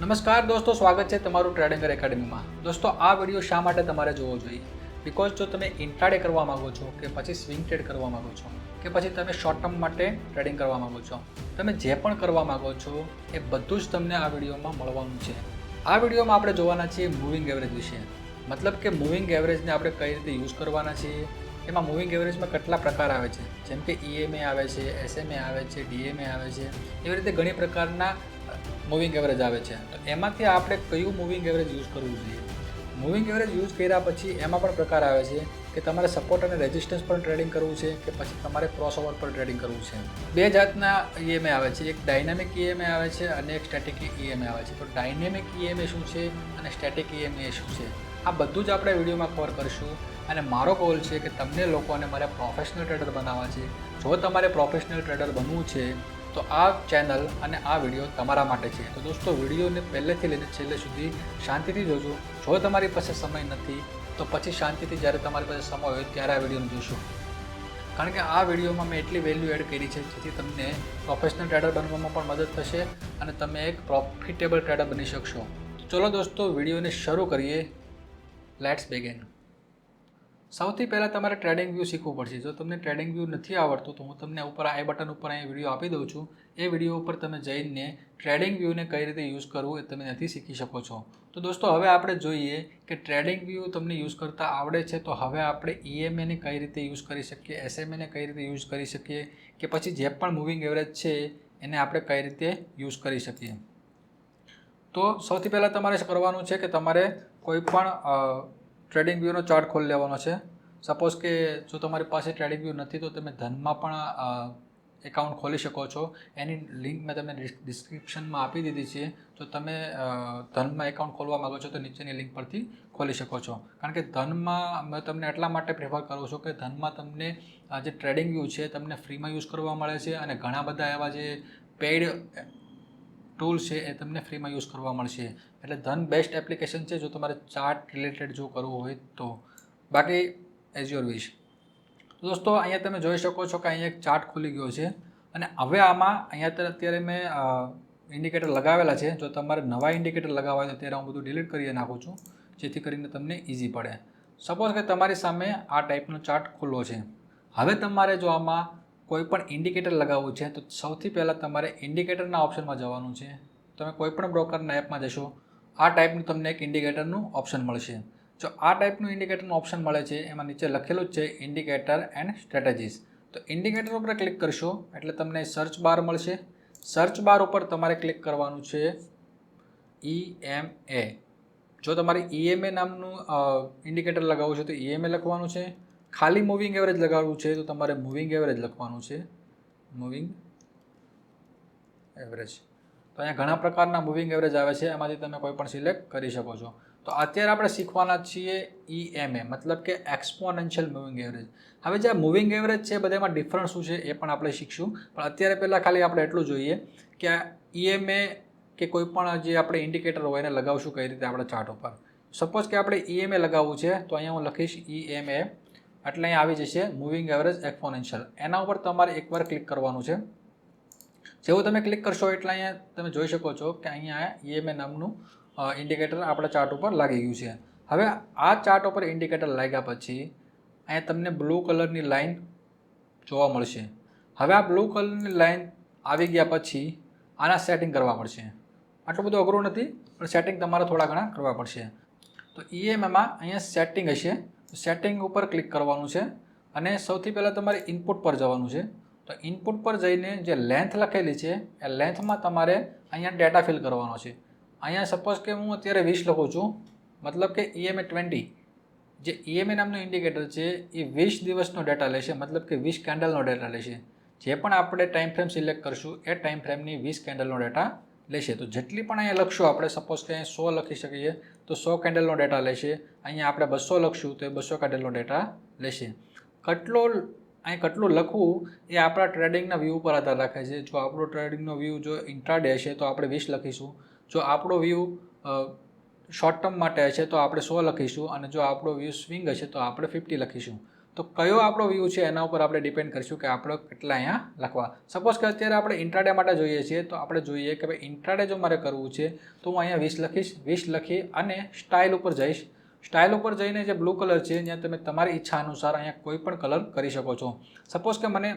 નમસ્કાર દોસ્તો, સ્વાગત છે તમારું ટ્રેડિંગર એકેડમીમાં દોસ્તો, આ વીડિયો શા માટે તમારે જોવો જોઈએ? બિકોઝ જો તમે ઇન્ટ્રાડે કરવા માગો છો કે પછી સ્વિંગ ટ્રેડ કરવા માગો છો, કે પછી તમે શોર્ટ ટર્મ માટે ટ્રેડિંગ કરવા માગો છો, તમે જે પણ કરવા માગો છો, એ બધું જ તમને આ વિડીયોમાં મળવાનું છે. આ વિડીયોમાં આપણે જોવાના છીએ મૂવિંગ એવરેજ વિશે. મતલબ કે મૂવિંગ એવરેજને આપણે કઈ રીતે યુઝ કરવાના છીએ? એમાં મૂવિંગ એવરેજમાં કેટલા પ્રકાર આવે છે? જેમ કે ઈએમએ આવે છે એસએમએ આવે છે ડીએમએ આવે છે. એવી રીતે ઘણી પ્રકારના મૂવિંગ એવરેજ આવે છે. તો એમાંથી આપણે કયું મૂવિંગ એવરેજ યુઝ કરવું જોઈએ? મૂવિંગ એવરેજ યુઝ કર્યા પછી એમાં પણ પ્રકાર આવે છે કે તમારે સપોર્ટ અને રેઝિસ્ટન્સ પર ટ્રેડિંગ કરવું છે કે પછી તમારે ક્રોસઓવર પર ટ્રેડિંગ કરવું છે. બે જાતના ઈએમએ આવે છે. એક ડાયનામિક ઈએમએ આવે છે અને એક સ્ટેટિક ઈએમએ આવે છે. તો ડાયનેમિક ઈએમએ શું છે અને સ્ટેટિક ઈએમએ શું છે? આ બધું જ આપણે વિડીયોમાં કવર કરીશું. અને મારો ગોલ છે કે તમને લોકોને મારે પ્રોફેશનલ ટ્રેડર બનાવવા છે. જો તમારે પ્રોફેશનલ ટ્રેડર બનવું છે તો આ ચેનલ અને આ વીડિયો તમારા માટે છે. તો દોસ્તો, વિડીયોને પહેલેથી લઈને છેલ્લે સુધી શાંતિથી જોજો. જો તમારી પાસે સમય નથી, તો પછી શાંતિથી જ્યારે તમારી પાસે સમય હોય ત્યારે આ વિડીયોને જોશો. કારણ કે આ વિડીયોમાં મેં એટલી વેલ્યુ એડ કરી છે, જેથી તમને પ્રોફેશનલ ટ્રેડર બનવામાં પણ મદદ થશે અને તમે એક પ્રોફિટેબલ ટ્રેડર બની શકશો. ચલો દોસ્તો, વિડીયોને શરૂ કરીએ. લેટ્સ બેગેન સૌથી પહેલાં તમારે ટ્રેડિંગ વ્યૂ શીખવું પડશે. જો તમને ટ્રેડિંગ વ્યૂ નથી આવડતું, તો હું તમને ઉપર આઈ બટન ઉપર અહીં વીડિયો આપી દઉં છું. એ વીડિયો ઉપર તમે જઈને ટ્રેડિંગ વ્યૂને કઈ રીતે યુઝ કરવું એ તમે નથી શીખી શકો છો. તો દોસ્તો, હવે આપણે જોઈએ કે ટ્રેડિંગ વ્યૂ તમને યુઝ કરતાં આવડે છે, તો હવે આપણે ઈએમએને કઈ રીતે યુઝ કરી શકીએ એસએમએને કઈ રીતે યુઝ કરી શકીએ, કે પછી જે પણ મૂવિંગ એવરેજ છે, એને આપણે કઈ રીતે યુઝ કરી શકીએ. તો સૌથી પહેલાં તમારે કરવાનું છે કે તમારે કોઈ પણ ટ્રેડિંગ વ્યૂનો ચાર્ટ ખોલી લેવાનો છે. સપોઝ કે જો તમારી પાસે ટ્રેડિંગ વ્યૂ નથી, તો તમે ધનમાં પણ એકાઉન્ટ ખોલી શકો છો. એની લિંક મેં તમને ડિસ્ક્રિપ્શનમાં આપી દીધી છે. તો તમે ધનમાં એકાઉન્ટ ખોલવા માગો છો, તો નીચેની લિંક પરથી ખોલી શકો છો. કારણ કે ધનમાં મેં તમને એટલા માટે પ્રેફર કરું છું કે ધનમાં તમને જે ટ્રેડિંગ વ્યૂ છે, તમને ફ્રીમાં યુઝ કરવા મળે છે અને ઘણા બધા એવા જે પેઇડ ટૂલ છે એ તમને ફ્રીમાં યુઝ કરવા મળશે. એટલે ધન બેસ્ટ એપ્લિકેશન છે, જો તમારે ચાર્ટ રિલેટેડ જો કરવું હોય તો. બાકી એઝ યોર વિશ દોસ્તો, અહીંયા તમે જોઈ શકો છો કે અહીંયા એક ચાર્ટ ખુલી ગયો છે. અને હવે આમાં અહીંયા અત્યારે મેં ઇન્ડિકેટર લગાવેલા છે. જો તમારે નવા ઇન્ડિકેટર લગાવવા હોય તો ત્યારે હું બધું ડિલીટ કરી નાખું છું, જેથી કરીને તમને ઇઝી પડે. સપોઝ કે તમારી સામે આ ટાઈપનો ચાર્ટ ખુલ્લો છે. હવે તમારે જો આમાં કોઈ પણ ઇન્ડિકેટર લગાવવું છે, તો સૌથી પહેલાં તમારે ઇન્ડિકેટરના ઓપ્શનમાં જવાનું છે. તમે કોઈ પણ બ્રોકરના એપમાં જશો, આ ટાઈપનું તમને એક ઇન્ડિકેટરનું ઓપ્શન મળશે. જો આ ટાઈપનું ઇન્ડિકેટરનું ઓપ્શન મળે છે, એમાં નીચે લખેલું જ છે ઇન્ડિકેટર એન્ડ સ્ટ્રેટેજીસ તો ઇન્ડિકેટર ઉપર ક્લિક કરશો, એટલે તમને સર્ચ બાર મળશે. સર્ચ બાર ઉપર તમારે ક્લિક કરવાનું છે ઈ એમ એ જો તમારે ઈએમએ નામનું ઇન્ડિકેટર લગાવવું છે, તો ઈએમએ લખવાનું છે. ખાલી મૂવિંગ એવરેજ લગાવવું છે તો તમારે મૂવિંગ એવરેજ લખવાનું છે. મૂવિંગ એવરેજ તો અહીંયા ઘણા પ્રકારના મૂવિંગ એવરેજ આવે છે, એમાંથી તમે કોઈ પણ સિલેક્ટ કરી શકો છો. તો અત્યારે આપણે શીખવાના છીએ ઈએમએ મતલબ કે એક્સપોનેન્શિયલ મૂવિંગ એવરેજ હવે જે મૂવિંગ એવરેજ છે, બધામાં ડિફરન્સ શું છે એ પણ આપણે શીખશું. પણ અત્યારે પહેલાં ખાલી આપણે એટલું જોઈએ કે ઈએમએ કે કોઈ પણ જે આપણે ઇન્ડિકેટર હોય એને લગાવશું કઈ રીતે આપણે ચાર્ટ ઉપર. સપોઝ કે આપણે ઈએમએ લગાવવું છે, તો અહીંયા હું લખીશ ઈએમએ એટલે અહીં આવી જશે મૂવિંગ એવરેજ એક્સપોનેન્શિયલ એના ઉપર તમારે એકવાર ક્લિક કરવાનું છે. જેવું તમે ક્લિક કરશો એટલે અહીંયા તમે જોઈ શકો છો કે અહીંયા ઈએમએ નામનું ઇન્ડિકેટર આપણા ચાર્ટ ઉપર લાગી ગયું છે. હવે આ ચાર્ટ ઉપર ઇન્ડિકેટર લાગ્યા પછી અહીંયા તમને બ્લુ કલરની લાઇન જોવા મળશે. હવે આ બ્લુ કલરની લાઇન આવી ગયા પછી આના સેટિંગ કરવા પડશે આટલું બધું અઘરું નથી, પણ સેટિંગ તમારે થોડા ઘણા કરવા પડશે. તો ઈએમએમાં અહીંયા સેટિંગ હશે. સેટિંગ ઉપર ક્લિક કરવાનું છે અને સૌથી પહેલાં તમારે ઇનપુટ પર જવાનું છે. તો ઇનપુટ પર જઈને જે લેન્થ લખેલી છે, એ લેન્થમાં તમારે અહીંયા ડેટા ફિલ કરવાનો છે. અહીંયા સપોઝ કે હું અત્યારે વીસ લખું છું, મતલબ કે ઈએમએ ટ્વેન્ટી જે ઈએમએ નામનું ઇન્ડિકેટર છે, એ વીસ દિવસનો ડેટા લેશે, મતલબ કે વીસ કેન્ડલનો ડેટા લેશે. જે પણ આપણે ટાઈમ ફ્રેમ સિલેક્ટ કરશું, એ ટાઈમ ફ્રેમની વીસ કેન્ડલનો ડેટા લેશે. તો જેટલી પણ અહીંયા લખશું, આપણે સપોઝ કે અહીંયા સો લખી શકીએ તો સો કેન્ડલનો ડેટા લેશે. અહીંયા આપણે બસો લખશું તો એ બસો કેન્ડલનો ડેટા લેશે. કેટલો અહીં કેટલું લખવું એ આપણા ટ્રેડિંગના વ્યૂ ઉપર આધાર રાખે છે. જો આપણો ટ્રેડિંગનો વ્યૂ જો ઇન્ટ્રાડે છે તો આપણે વીસ લખીશું. જો આપણો વ્યૂ શોર્ટ ટર્મ માટે હશે તો આપણે સો લખીશું અને જો આપણો વ્યૂ સ્વિંગ હશે તો આપણે ફિફ્ટી લખીશું. તો કયો આપણો વ્યૂ છે એના ઉપર આપણે ડિપેન્ડ કરીશું કે આપણે કેટલા અહીંયા લખવા. સપોઝ કે અત્યારે આપણે ઇન્ટ્રાડે માટે જોઈએ છીએ, તો આપણે જોઈએ કે ભાઈ ઇન્ટ્રાડે જો મારે કરવું છે, તો હું અહીંયા વીસ લખીશ, વીસ લખી અને સ્ટાઇલ ઉપર જઈશ. સ્ટાઇલ ઉપર જઈને જે બ્લુ કલર છે, ત્યાં તમે તમારી ઈચ્છા અનુસાર અહીંયા કોઈ પણ કલર કરી શકો છો. સપોઝ કે મને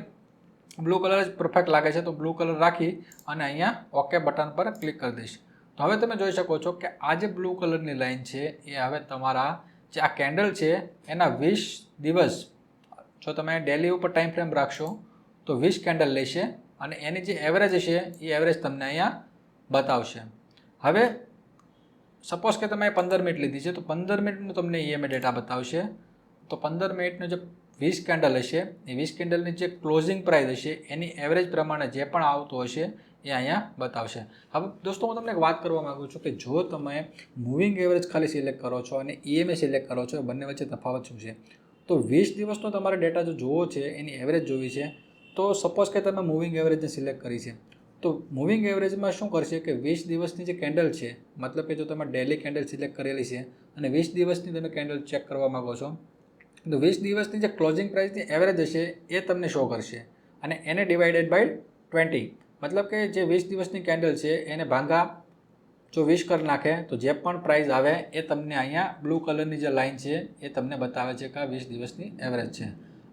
બ્લુ કલર જ પરફેક્ટ લાગે છે, તો બ્લુ કલર રાખી અને અહીંયા ઓકે બટન પર ક્લિક કરી દઈશ. તો હવે તમે જોઈ શકો છો કે આ જે બ્લુ કલરની લાઇન છે, એ હવે તમારા જે આ કેન્ડલ છે, એના વીસ દિવસ, જો તમે ડેલી ઉપર ટાઈમ ફ્રેમ રાખશો, તો વીસ કેન્ડલ લેશે અને એની જે એવરેજ છે એ એવરેજ તમને અહીંયા બતાવશે. હવે સપોઝ કે તમે પંદર મિનિટ લીધી છે, તો પંદર મિનિટનું તમને ઈએમએ ડેટા બતાવશે. તો પંદર મિનિટનું જે વીસ કેન્ડલ હશે, એ વીસ કેન્ડલની જે ક્લોઝિંગ પ્રાઇસ હશે, એની એવરેજ પ્રમાણે જે પણ આવતું હશે એ અહીંયા બતાવશે. હવે દોસ્તો, હું તમને એક વાત કરવા માગું છું કે જો તમે મૂવિંગ એવરેજ ખાલી સિલેક્ટ કરો છો અને ઈએમએ સિલેક્ટ કરો છો બંને વચ્ચે તફાવત શું છે? તો વીસ દિવસનો તમારે ડેટા જો જોવો છે, એની એવરેજ જોવી છે, તો સપોઝ કે તમે મૂવિંગ એવરેજને સિલેક્ટ કરી છે. તો મૂવિંગ એવરેજમાં શું કરશે કે વીસ દિવસની જે કેન્ડલ છે, મતલબ કે જો તમે ડેલી કેન્ડલ સિલેક્ટ કરેલી છે અને વીસ દિવસની તમે કેન્ડલ ચેક કરવા માગો છો, તો વીસ દિવસની જે ક્લોઝિંગ પ્રાઇસની એવરેજ હશે, એ તમને શો કરશે. અને એને ડિવાઇડેડ બાય ટ્વેન્ટી મતલબ કે જે વીસ દિવસની કેન્ડલ છે, એને ભાંગા જો વીસ કરી નાખે, તો જે પણ પ્રાઇસ આવે એ તમને અહીંયા બ્લુ કલરની જે લાઇન છે, એ તમને બતાવે છે કે આ વીસ દિવસની એવરેજ છે.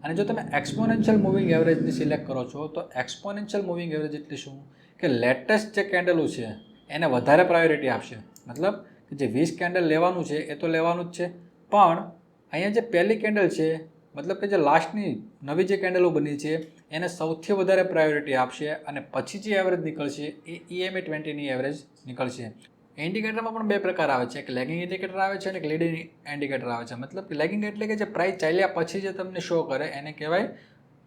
અને જો તમે એક્સપોનેન્શિયલ મૂવિંગ એવરેજની સિલેક્ટ કરો છો, તો એક્સપોનેન્શિયલ મૂવિંગ એવરેજ એટલે શું? કે લેટેસ્ટ જે કેન્ડલો છે, એને વધારે પ્રાયોરિટી આપશે. મતલબ કે જે વીસ કેન્ડલ લેવાનું છે, એ તો લેવાનું જ છે. પણ અહીંયા જે પહેલી કેન્ડલ છે, મતલબ કે જે લાસ્ટની નવી જે કેન્ડલો બની છે એને સૌથી વધારે પ્રાયોરિટી આપશે અને પછી જે એવરેજ નીકળશે એ ઈએમએ ટ્વેન્ટીની એવરેજ નીકળશે. ઇન્ડિકેટરમાં પણ બે પ્રકાર આવે છે. એક લેગિંગ ઇન્ડિકેટર આવે છે અને એક લીડિંગ ઇન્ડિકેટર આવે છે. મતલબ કે લેગિંગ એટલે કે જે પ્રાઇસ ચાલ્યા પછી જે તમને શો કરે એને કહેવાય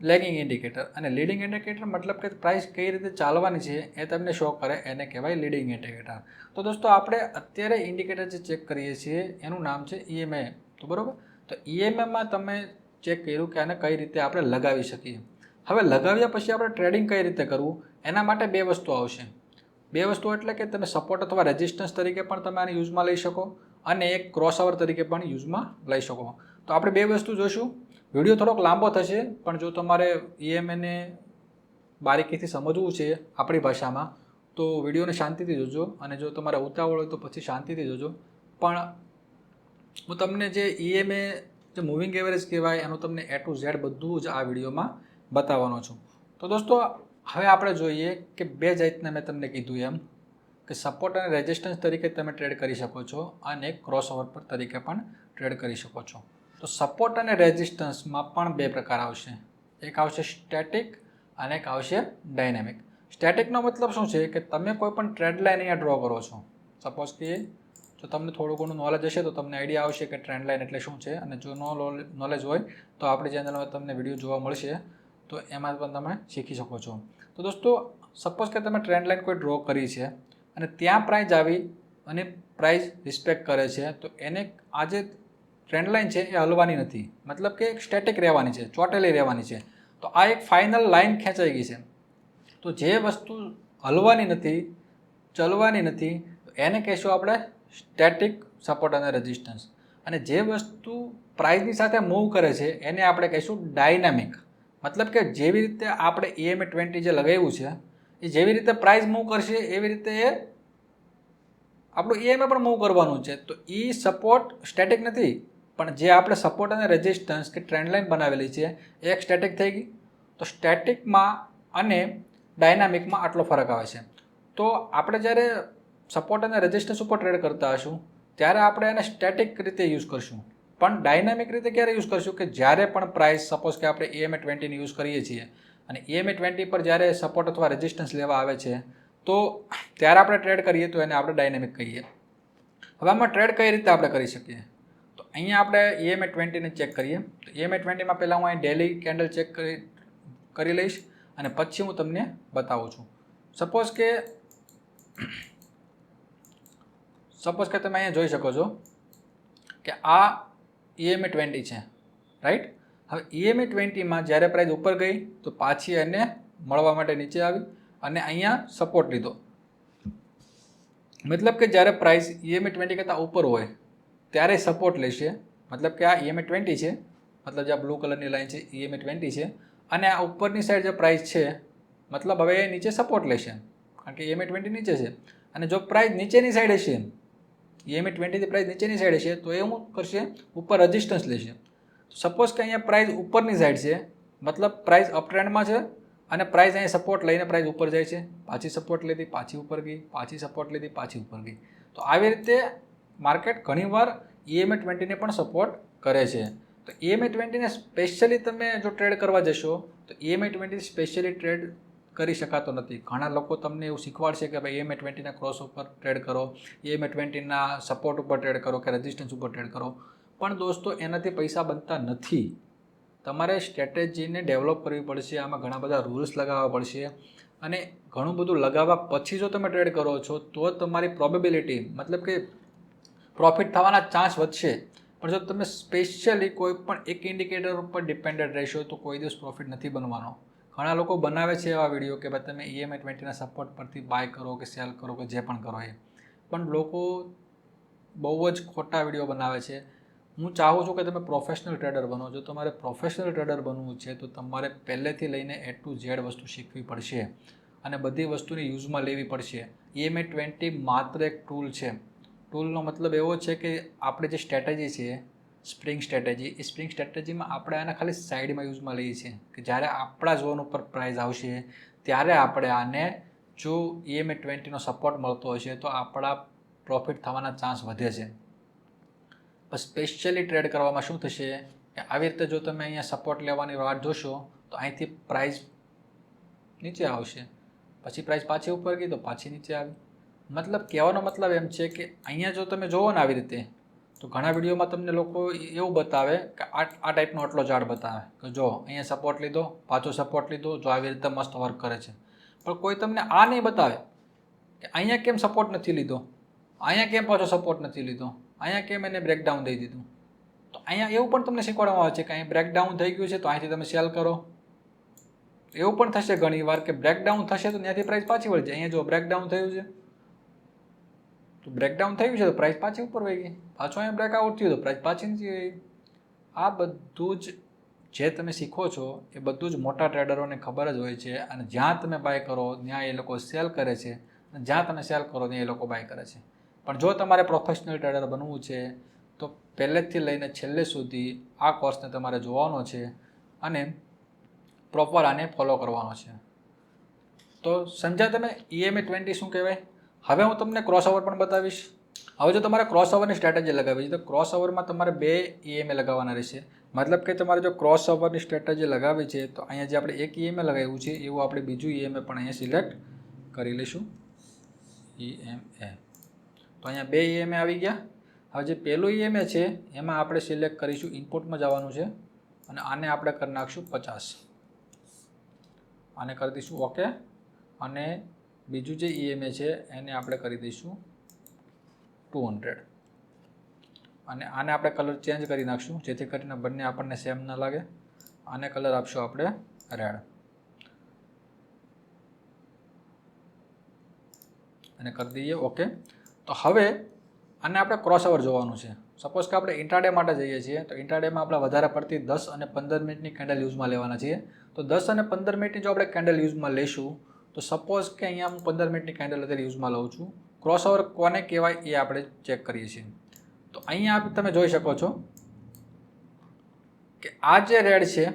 લેગિંગ ઇન્ડિકેટર અને લીડિંગ ઇન્ડિકેટર મતલબ કે પ્રાઇસ કઈ રીતે ચાલવાની છે એ તમને શો કરે એને કહેવાય લીડિંગ ઇન્ડિકેટર તો દોસ્તો, આપણે અત્યારે ઇન્ડિકેટર જે ચેક કરીએ છીએ, એનું નામ છે ઈએમઆઈ તો બરાબર? તો ઈએમઆઈમાં તમે ચેક કર્યું કે આને કઈ રીતે આપણે લગાવી શકીએ. હવે લગાવ્યા પછી આપણે ટ્રેડિંગ કઈ રીતે કરવું? એના માટે બે વસ્તુ આવશે. બે વસ્તુ એટલે કે તમે સપોર્ટ અથવા રેઝિસ્ટન્સ તરીકે પણ તમે આને યુઝમાં લઈ શકો અને એક ક્રોસઓવર તરીકે પણ યુઝમાં લઈ શકો. તો આપણે બે વસ્તુ જોઈશું. વીડિયો થોડોક લાંબો થશે, પણ જો તમારે ઈએમએને બારીકીથી સમજવું છે આપણી ભાષામાં, તો વિડીયોને શાંતિથી જોજો અને જો તમારે ઉતાવળ હોય તો પછી શાંતિથી જોજો. પણ હું તમને જે ઈએમએ જે મૂવિંગ એવરેજ કહેવાય, એનું તમને એ ટુ ઝેડ બધું જ આ વિડીયોમાં બતાવવાનો છું. તો દોસ્તો, હવે આપણે જોઈએ કે બે જાતના મેં તમને કીધું એમ કે સપોર્ટ અને રેઝિસ્ટન્સ તરીકે તમે ટ્રેડ કરી શકો છો અને ક્રોસ ઓવર પર તરીકે પણ ટ્રેડ કરી શકો છો. તો સપોર્ટ અને રેઝિસ્ટન્સમાં પણ બે પ્રકાર આવશે. એક આવશે સ્ટેટિક અને એક આવશે ડાયનેમિક સ્ટેટિકનો મતલબ શું છે કે તમે કોઈ પણ ટ્રેડ લાઇન અહીંયા ડ્રો કરો છો. સપોઝ કે જો તમને થોડું ઘણું નોલેજ હશે તો તમને આઈડિયા આવશે કે ટ્રેન્ડ લાઇન એટલે શું છે અને જો નો નોલેજ હોય તો આપણી ચેનલમાં તમને વીડિયો જોવા મળશે. તો એમાં પણ તમે શીખી શકો છો. તો દોસ્તો સપોઝ કે તમે ટ્રેન્ડ લાઇન કોઈ ડ્રો કરી છે અને ત્યાં પ્રાઇઝ આવી અને પ્રાઇઝ રિસ્પેક્ટ કરે છે, તો એને આ જે ટ્રેન્ડ લાઇન છે એ હલવાની નથી. મતલબ કે સ્ટેટિક રહેવાની છે, ચોટેલી રહેવાની છે. તો આ એક ફાઇનલ લાઇન ખેંચાઈ ગઈ છે. તો જે વસ્તુ હલવાની નથી, ચલવાની નથી એને કહેશું આપણે સ્ટેટિક સપોર્ટ અને રેઝિસ્ટન્સ અને જે વસ્તુ પ્રાઇઝની સાથે મૂવ કરે છે, એને આપણે કહીશું ડાયનામિક મતલબ કે જેવી રીતે આપણે એએમએ ટ્વેન્ટી જે લગાવ્યું છે, એ જેવી રીતે પ્રાઇસ મૂવ કરશે, એવી રીતે એ આપણું એએમએ પણ મૂવ કરવાનું છે. તો એ સપોર્ટ સ્ટેટિક નથી, પણ જે આપણે સપોર્ટ અને રેઝિસ્ટન્સ કે ટ્રેન્ડલાઇન બનાવેલી છે, એ એક સ્ટેટિક થઈ ગઈ. તો સ્ટેટિકમાં અને ડાયનામિકમાં આટલો ફરક આવે છે. તો આપણે જ્યારે સપોર્ટ અને રેઝિસ્ટન્સ ઉપર ટ્રેડ કરતા હશું, ત્યારે આપણે એને સ્ટેટિક રીતે યુઝ કરશું. પણ ડાયનામિક રીતે ક્યારે યુઝ કરશું કે જ્યારે પણ પ્રાઇસ સપોઝ કે આપણે એએમએ ટ્વેન્ટીને યુઝ કરીએ છીએ અને એએમએ ટ્વેન્ટી પર જ્યારે સપોર્ટ અથવા રેઝિસ્ટન્સ લેવા આવે છે, તો ત્યારે આપણે ટ્રેડ કરીએ તો એને આપણે ડાયનેમિક કહીએ. હવે આમાં ટ્રેડ કઈ રીતે આપણે કરી શકીએ? તો અહીંયા આપણે એએમએ ટ્વેન્ટીને ચેક કરીએ. તો એએમએ ટ્વેન્ટીમાં પહેલાં હું અહીં ડેલી કેન્ડલ ચેક કરી કરી લઈશ અને પછી હું તમને બતાવું છું. સપોઝ કે સપોઝ કે તમે અહીંયા જોઈ શકો છો કે આ ઈએમએ ટ્વેન્ટી છે રાઈટ હવે ઈએમએ ટ્વેન્ટીમાં જ્યારે પ્રાઇસ ઉપર ગઈ, તો પાછી એને મળવા માટે નીચે આવી અને અહીંયા સપોર્ટ લીધો. મતલબ કે જ્યારે પ્રાઇસ ઈએમએ ટ્વેન્ટી કરતાં ઉપર હોય, ત્યારે સપોર્ટ લેશે. મતલબ કે આ ઈએમએ ટ્વેન્ટી છે, મતલબ જે આ બ્લુ કલરની લાઈન છે ઈએમએ ટ્વેન્ટી છે. અને આ ઉપરની સાઈડ જે પ્રાઇસ છે, મતલબ હવે એ નીચે સપોર્ટ લેશે. કારણ કે ઈએમએ ટ્વેન્ટી નીચે છે. અને જો પ્રાઇસ નીચેની સાઈડ હશે ઈએમએ ટ્વેન્ટીથી પ્રાઇસ નીચેની સાઈડ છે, તો એ હું કરશે, ઉપર રજિસ્ટન્સ લેશે. સપોઝ કે અહીંયા પ્રાઇસ ઉપરની સાઈડ છે, મતલબ પ્રાઇસ અપટ્રેન્ડમાં છે, અને પ્રાઇસ અહીંયા સપોર્ટ લઈને પ્રાઇસ ઉપર જાય છે. પાછી સપોર્ટ લીધી, પાછી ઉપર ગઈ, પાછી સપોર્ટ લીધી, પાછી ઉપર ગઈ. તો આવી રીતે માર્કેટ ઘણીવાર ઈએમએ ટ્વેન્ટીને પણ સપોર્ટ કરે છે. તો ઈએમએ ટ્વેન્ટીને સ્પેશિયલી તમે જો ટ્રેડ કરવા જશો, તો ઈએમએ ટ્વેન્ટી સ્પેશિયલી ટ્રેડ કરી શકાતો નથી. ઘણા લોકો તમને એવું શીખવાડશે કે ભાઈ ઈએમએ ટ્વેન્ટીના ક્રોસ ઉપર ટ્રેડ કરો ઈએમએ ટ્વેન્ટીના સપોર્ટ ઉપર ટ્રેડ કરો કે રેઝિસ્ટન્સ ઉપર ટ્રેડ કરો. પણ દોસ્તો, એનાથી પૈસા બનતા નથી. તમારે સ્ટ્રેટેજીને ડેવલપ કરવી પડશે, આમાં ઘણા બધા રૂલ્સ લગાવવા પડશે અને ઘણું બધું લગાવવા પછી જો તમે ટ્રેડ કરો છો, તો તમારી પ્રોબેબિલિટી, મતલબ કે પ્રોફિટ થવાના ચાન્સ વધશે. પણ જો તમે સ્પેશિયલી કોઈ પણ એક ઇન્ડિકેટર ઉપર ડિપેન્ડન્ટ રહેશો, તો કોઈ દિવસ પ્રોફિટ નથી બનવાનો. ઘણા લોકો બનાવે છે એવા વીડિયો કે ભાઈ તમે ઈએમઆઈ ટ્વેન્ટીના સપોર્ટ પરથી બાય કરો કે સેલ કરો કે જે પણ કરો એ. પણ લોકો બહુ જ ખોટા વીડિયો બનાવે છે. હું ચાહું છું કે તમે પ્રોફેશનલ ટ્રેડર બનો. જો તમારે પ્રોફેશનલ ટ્રેડર બનવું છે, તો તમારે પહેલેથી લઈને એ ટુ ઝેડ વસ્તુ શીખવી પડશે અને બધી વસ્તુને યુઝમાં લેવી પડશે. ઈએમઆઈ ટ્વેન્ટી માત્ર એક ટૂલ છે. ટૂલનો મતલબ એવો છે કે આપણે જે સ્ટ્રેટેજી છે સ્પ્રિંગ સ્ટ્રેટેજી. એ સ્પ્રિંગ સ્ટ્રેટેજીમાં આપણે આને ખાલી સાઈડમાં યુઝમાં લઈએ છીએ કે જ્યારે આપણા ઝોન ઉપર પ્રાઇઝ આવશે, ત્યારે આપણે આને જો ઈએમએ ટ્વેન્ટીનો સપોર્ટ મળતો હશે, તો આપણા પ્રોફિટ થવાના ચાન્સ વધે છે. પણ સ્પેશિયલી ટ્રેડ કરવામાં શું થશે? કે આવી રીતે જો તમે અહીંયા સપોર્ટ લેવાની વાત જોશો, તો અહીંથી પ્રાઇસ નીચે આવશે. પછી પ્રાઇસ પાછી ઉપર ગઈ તો પાછી નીચે આવી. મતલબ કહેવાનો મતલબ એમ છે કે અહીંયા જો તમે જોવો ને આવી રીતે તો ઘણા વિડીયોમાં તમને લોકો એવું બતાવે કે આ આ ટાઈપનો આટલો ઝાડ બતાવે. કે જો અહીંયા સપોર્ટ લીધો, પાછો સપોર્ટ લીધો, જો આવી રીતે મસ્ત વર્ક કરે છે. પણ કોઈ તમને આ નહીં બતાવે કે અહીંયા કેમ સપોર્ટ નથી લીધો? અહીંયા કેમ પાછો સપોર્ટ નથી લીધો? અહીંયા કેમ એને બ્રેકડાઉન દઈ દીધું? તો અહીંયા એવું પણ તમને શીખવાડવામાં આવે છે કે અહીં બ્રેકડાઉન થઈ ગયું છે તો અહીંથી તમે સેલ કરો. એવું પણ થશે ઘણી વાર કે બ્રેકડાઉન થશે તો ત્યાંથી પ્રાઇસ પાછી વળી અહીંયા જો બ્રેકડાઉન થયું છે તો બ્રેકડાઉન થયું છે તો પ્રાઇસ પાછી ઉપર વહી ગઈ. પાછો અહીંયા બ્રેકઆઉટ થયું તો પ્રાઇસ પાછી નથી વહી આ બધું જ જે તમે શીખો છો એ બધું જ મોટા ટ્રેડરોને ખબર જ હોય છે અને જ્યાં તમે બાય કરો, ત્યાં એ લોકો સેલ કરે છે અને જ્યાં તમે સેલ કરો, ત્યાં એ લોકો બાય કરે છે. પણ જો તમારે પ્રોફેશનલ ટ્રેડર બનવું છે, તો પહેલેથી લઈને છેલ્લે સુધી આ કોર્સને તમારે જોવાનો છે અને પ્રોપર આને ફોલો કરવાનો છે. તો સંજય તમે ઈએમએ ટ્વેન્ટી શું કહેવાય? હવે હું તમને ક્રોસ ઓવર પણ બતાવીશ. હવે જો તમારે ક્રોસ ઓવરની સ્ટ્રેટેજી લગાવી છે, તો ક્રોસ ઓવરમાં તમારે બે ઈએમએ લગાવવાના રહેશે. મતલબ કે તમારે જો ક્રોસ ઓવરની સ્ટ્રેટેજી લગાવી છે, તો અહીંયા જે આપણે એક ઈએમએ લગાવ્યું છે, એવું આપણે બીજું ઈએમએ પણ અહીંયા સિલેક્ટ કરી લઈશું. ઈએમએ તો અહીંયા બે ઈએમએ આવી ગયા. હવે જે પહેલું ઈએમએ છે, એમાં આપણે સિલેક્ટ કરીશું ઇનપુટમાં જવાનું છે, અને આને આપણે કરી નાખશું પચાસ. આને કરી દઈશું ઓકે અને બીજું જે ઈએમએ છે, એને આપણે કરી દઈશું ટુ હંડ્રેડ અને આને આપણે કલર ચેન્જ કરી નાખશું, જેથી કરીને બંને આપણને સેમ ન લાગે. આને કલર આપશું આપણે રેડ અને કરી દઈએ ઓકે તો હવે આને આપણે ક્રોસ ઓવર જોવાનું છે. સપોઝ કે આપણે ઇન્ટ્રાડે માટે જઈએ છીએ, તો ઇન્ટ્રાડેમાં આપણે વધારે પડતી દસ અને પંદર મિનિટની કેન્ડલ યુઝમાં લેવાના છીએ. તો દસ અને પંદર મિનિટની જો આપણે કેન્ડલ યુઝમાં લઈશું તો સપોઝ કે અહીંયા હું પંદર મિનિટની કેન્ડલ અત્યારે યુઝમાં લઉં છું. ક્રોસઓવર કોને કહેવાય એ આપણે ચેક કરીએ છીએ. તો અહીંયા તમે જોઈ શકો છો કે આ જે રેડ છે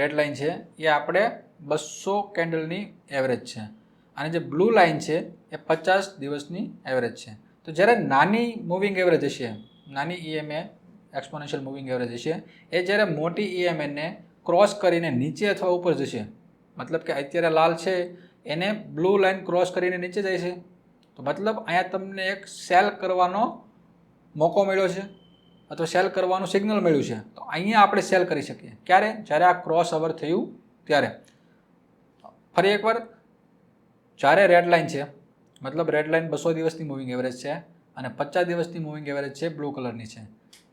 રેડ લાઇન છે, એ આપણે બસો કેન્ડલની એવરેજ છે. અને જે બ્લુ લાઇન છે, એ પચાસ દિવસની એવરેજ છે. તો જ્યારે નાની મૂવિંગ એવરેજ હશે, નાની ઈએમએ એક્સપોનેન્શિયલ મૂવિંગ એવરેજ હશે, એ જ્યારે મોટી ઈએમએને ક્રોસ કરીને નીચે અથવા ઉપર જશે, મતલબ કે અત્યારે લાલ છે એને બ્લુ લાઇન ક્રોસ કરીને નીચે જાય છે. તો મતલબ અહીંયા તમને એક સેલ કરવાનો મોકો મળ્યો છે, અથવા સેલ કરવાનું સિગ્નલ મળ્યું છે. તો અહીંયા આપણે સેલ કરી શકીએ. ક્યારે? જ્યારે આ ક્રોસ ઓવર થયું ત્યારે. ફરી એકવાર, જ્યારે રેડ લાઇન છે, મતલબ રેડ લાઇન બસો દિવસની મૂવિંગ એવરેજ છે અને પચાસ દિવસની મૂવિંગ એવરેજ છે બ્લુ કલરની છે.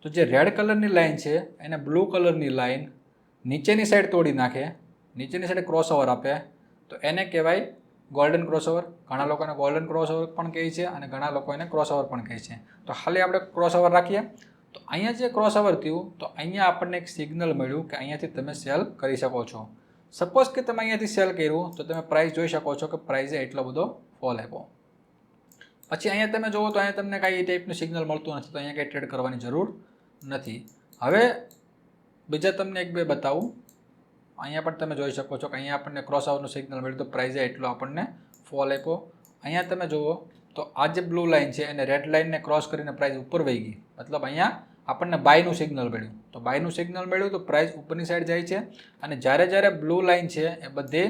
તો જે રેડ કલરની લાઇન છે, એને બ્લુ કલરની લાઇન નીચેની સાઈડ તોડી નાખે, નીચેની સાઈડ ક્રોસ ઓવર આપે તો એને કહેવાય ગોલ્ડન ક્રોસઓવર ઘણા લોકોને ગોલ્ડન ક્રોસઓવર પણ કહે છે અને ઘણા લોકો એને ક્રોસઓવર પણ કહે છે. તો ખાલી આપણે ક્રોસઓવર રાખીએ. તો અહીંયા જે ક્રોસઓવર થયું, તો અહીંયા આપણને એક સિગ્નલ મળ્યું કે અહીંયાથી તમે સેલ કરી શકો છો. સપોઝ કે તમે અહીંયાથી સેલ કર્યું, તો તમે પ્રાઇસ જોઈ શકો છો કે પ્રાઇઝે એટલો બધો ફોલ આપ્યો. પછી અહીંયા તમે જુઓ તો અહીંયા તમને કાંઈ એ ટાઈપનું સિગ્નલ મળતું નથી, તો અહીંયા કંઈ ટ્રેડ કરવાની જરૂર નથી. હવે બીજા તમને એક બે બતાવું. અહીંયા પણ તમે જોઈ શકો છો કે અહીંયા આપણને ક્રોસ ઓવરનું સિગ્નલ મળ્યું. તો પ્રાઇઝે એટલો આપણને ફોલ આપ્યો. અહીંયા તમે જુઓ, તો આ જે બ્લુ લાઇન છે, એને રેડ લાઇનને ક્રોસ કરીને પ્રાઇસ ઉપર વહી ગઈ. મતલબ અહીંયા આપણને બાયનું સિગ્નલ મળ્યું. તો બાયનું સિગ્નલ મળ્યું, તો પ્રાઇસ ઉપરની સાઈડ જાય છે. અને જ્યારે જ્યારે બ્લુ લાઇન છે, એ બધે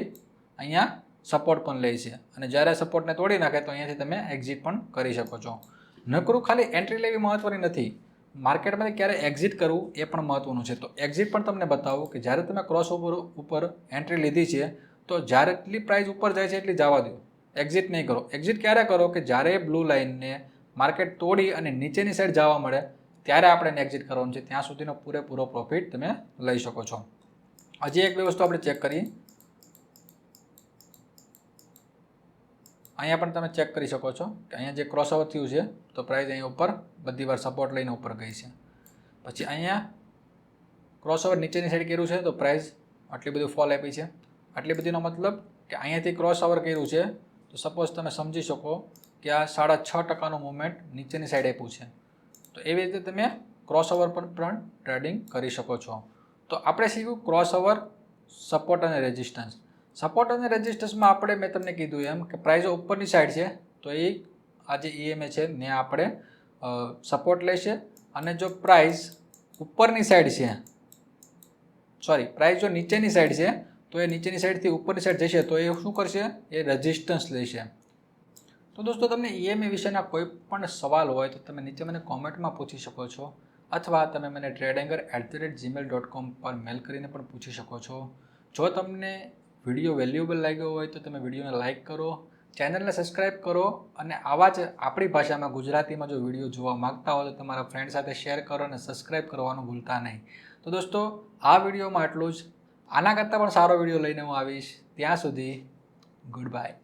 અહીંયા સપોર્ટ પણ લે છે. અને જ્યારે સપોર્ટને તોડી નાખે, તો અહીંયાથી તમે એક્ઝિટ પણ કરી શકો છો. નકરું ખાલી એન્ટ્રી લેવી મહત્ત્વની નથી. માર્કેટમાંથી ક્યારે એક્ઝિટ કરવું એ પણ મહત્ત્વનું છે. તો એક્ઝિટ પણ તમને બતાવું કે જ્યારે તમે ક્રોસ ઓવર ઉપર એન્ટ્રી લીધી છે, તો જ્યારે એટલી પ્રાઇસ ઉપર જાય છે એટલી જવા દો. એક્ઝિટ નહીં કરો. એક્ઝિટ ક્યારે કરો કે જ્યારે બ્લુ લાઇનને માર્કેટ તોડી અને નીચેની સાઈડ જવા મળે, ત્યારે આપણે એક્ઝિટ કરવાનું છે. ત્યાં સુધીનો પૂરેપૂરો પ્રોફિટ તમે લઈ શકો છો. હજી એક બે વસ્તુ આપણે ચેક કરીએ. અહીંયા પણ તમે ચેક કરી શકો છો કે અહીંયા જે ક્રોસઓવર થયું છે, તો પ્રાઇસ અહીંયા ઉપર બધી વાર સપોર્ટ લઈને ઉપર ગઈ છે. પછી અહીંયા ક્રોસ ઓવર નીચેની સાઈડ કર્યું છે, તો પ્રાઇસ આટલી બધી ફોલ આપી છે. આટલી બધીનો મતલબ કે અહીંયાથી ક્રોસ ઓવર કર્યું છે, તો સપોઝ તમે સમજી શકો કે આ સાડા છ ટકાનું મુવમેન્ટ નીચેની સાઈડ આપ્યું છે. તો એવી રીતે તમે ક્રોસઓવર પર પણ ટ્રેડિંગ કરી શકો છો. તો આપણે શીખ્યું ક્રોસઓવર સપોર્ટ અને રેઝિસ્ટન્સ સપોર્ટ અને રેઝિસ્ટન્સમાં આપણે મેં તમને કીધું એમ કે પ્રાઇઝો ઉપરની સાઈડ છે, તો એ આ જે ઈએમએ છે ને આપણે સપોર્ટ લેશે. અને જો પ્રાઇસ ઉપરની સાઈડ છે સોરી પ્રાઇસ જો નીચેની સાઈડ છે, તો એ નીચેની સાઈડથી ઉપરની સાઈડ જશે, તો એ શું કરશે? એ રેઝિસ્ટન્સ લેશે. તો દોસ્તો, તમને ઈએમએ વિશેના કોઈ પણ સવાલ હોય તો તમે નીચે મને કોમેન્ટમાં પૂછી શકો છો, અથવા તમે મને ટ્રેડેંગર at the rate gmail dot com પર મેલ કરીને પણ પૂછી શકો છો. જો તમને વીડિયો વેલ્યુએબલ લાગ્યો હોય તો તમે વિડીયોને લાઇક કરો ચેનલને સબસ્ક્રાઇબ કરો અને આવા જ આપણી ભાષામાં ગુજરાતીમાં જો વીડિયો જોવા માગતા હો તો તમારા ફ્રેન્ડ સાથે શેર કરો અને સબસ્ક્રાઇબ કરવાનું ભૂલતા નહીં. તો દોસ્તો, આ વિડીયોમાં આટલું જ. આના કરતાં પણ સારો વીડિયો લઈને હું આવીશ. ત્યાં સુધી ગુડ બાય